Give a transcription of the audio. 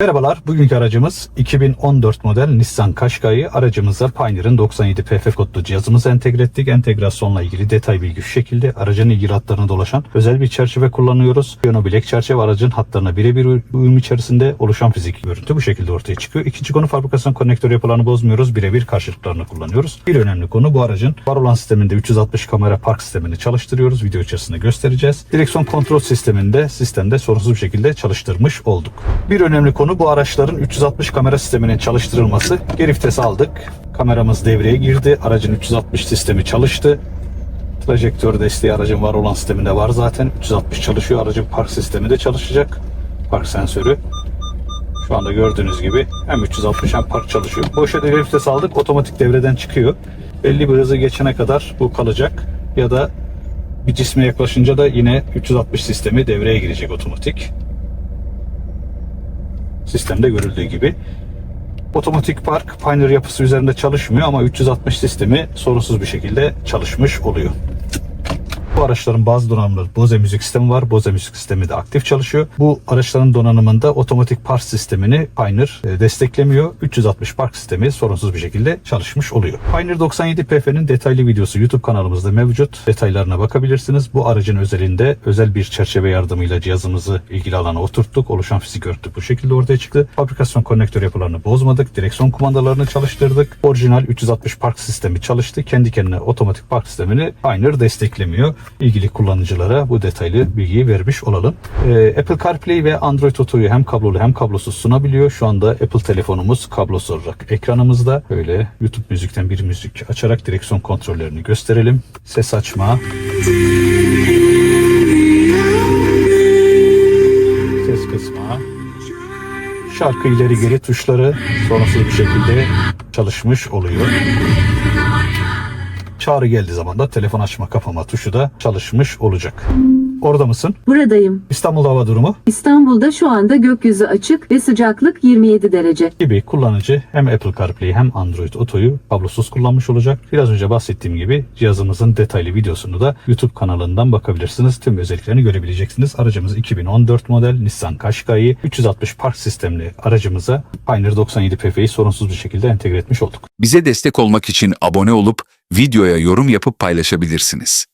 Merhabalar, bugünkü aracımız 2014 model Nissan Qashqai. Aracımıza Pioneer'ın 97 PF kodlu cihazımızı entegre ettik. Entegrasyonla ilgili detay bilgi şu şekilde. Aracın ilgili hatlarına dolaşan özel bir çerçeve kullanıyoruz. Piyano bilek çerçeve aracın hatlarına birebir uyum içerisinde oluşan fizik görüntü bu şekilde ortaya çıkıyor. İkinci konu fabrikasyon konnektör yapılarını bozmuyoruz. Birebir karşılıklarını kullanıyoruz. Bir önemli konu bu aracın var olan sisteminde 360 kamera park sistemini çalıştırıyoruz. Video içerisinde göstereceğiz. Direksiyon kontrol sisteminde sistemde sorunsuz bir şekilde çalıştırmış olduk. Bir önemli konu bu araçların 360 kamera sisteminin çalıştırılması. Geri vites aldık. Kameramız devreye girdi. Aracın 360 sistemi çalıştı. Trajektör desteği aracın var olan sisteminde var zaten. 360 çalışıyor. Aracın park sistemi de çalışacak. Park sensörü. Şu anda gördüğünüz gibi hem 360 hem park çalışıyor. Boşa devre vites aldık. Otomatik devreden çıkıyor. Belli bir hızı geçene kadar bu kalacak. Ya da bir cisme yaklaşınca da yine 360 sistemi devreye girecek otomatik. Sistemde görüldüğü gibi. Otomatik park Pioneer yapısı üzerinde çalışmıyor ama 360 sistemi sorunsuz bir şekilde çalışmış oluyor. Bu araçların bazı donanımları Bose müzik sistemi var. Bose müzik sistemi de aktif çalışıyor. Bu araçların donanımında otomatik park sistemini Pioneer e, desteklemiyor. 360 park sistemi sorunsuz bir şekilde çalışmış oluyor. Pioneer 97 PF'nin detaylı videosu YouTube kanalımızda mevcut. Detaylarına bakabilirsiniz. Bu aracın özelinde özel bir çerçeve yardımıyla cihazımızı ilgili alana oturttuk. Oluşan fizik görüntü bu şekilde ortaya çıktı. Fabrikasyon konnektör yapılarını bozmadık. Direksiyon kumandalarını çalıştırdık. Orijinal 360 park sistemi çalıştı. Kendi kendine otomatik park sistemini Pioneer desteklemiyor. İlgili kullanıcılara bu detaylı bilgiyi vermiş olalım. Ee, Apple CarPlay ve Android Auto'yu hem kablolu hem kablosuz sunabiliyor. Şu anda Apple telefonumuz kablosuz olarak ekranımızda. Böyle YouTube müzikten bir müzik açarak direksiyon kontrollerini gösterelim. Ses açma. Ses kısma. Şarkı ileri geri tuşları sorunsuz bir şekilde çalışmış oluyor. Çağrı geldiği zaman da telefon açma kapama tuşu da çalışmış olacak. Orada mısın? Buradayım. İstanbul hava durumu İstanbul'da şu anda gökyüzü açık ve sıcaklık 27 derece. gibi kullanıcı hem Apple CarPlay hem Android Auto'yu kablosuz kullanmış olacak. Biraz önce bahsettiğim gibi cihazımızın detaylı videosunu da YouTube kanalından bakabilirsiniz. Tüm özelliklerini görebileceksiniz. Aracımız 2014 model Nissan Qashqai 360 park sistemli aracımıza Pioneer 97 PF'yi sorunsuz bir şekilde entegre etmiş olduk. Bize destek olmak için abone olup videoya yorum yapıp paylaşabilirsiniz.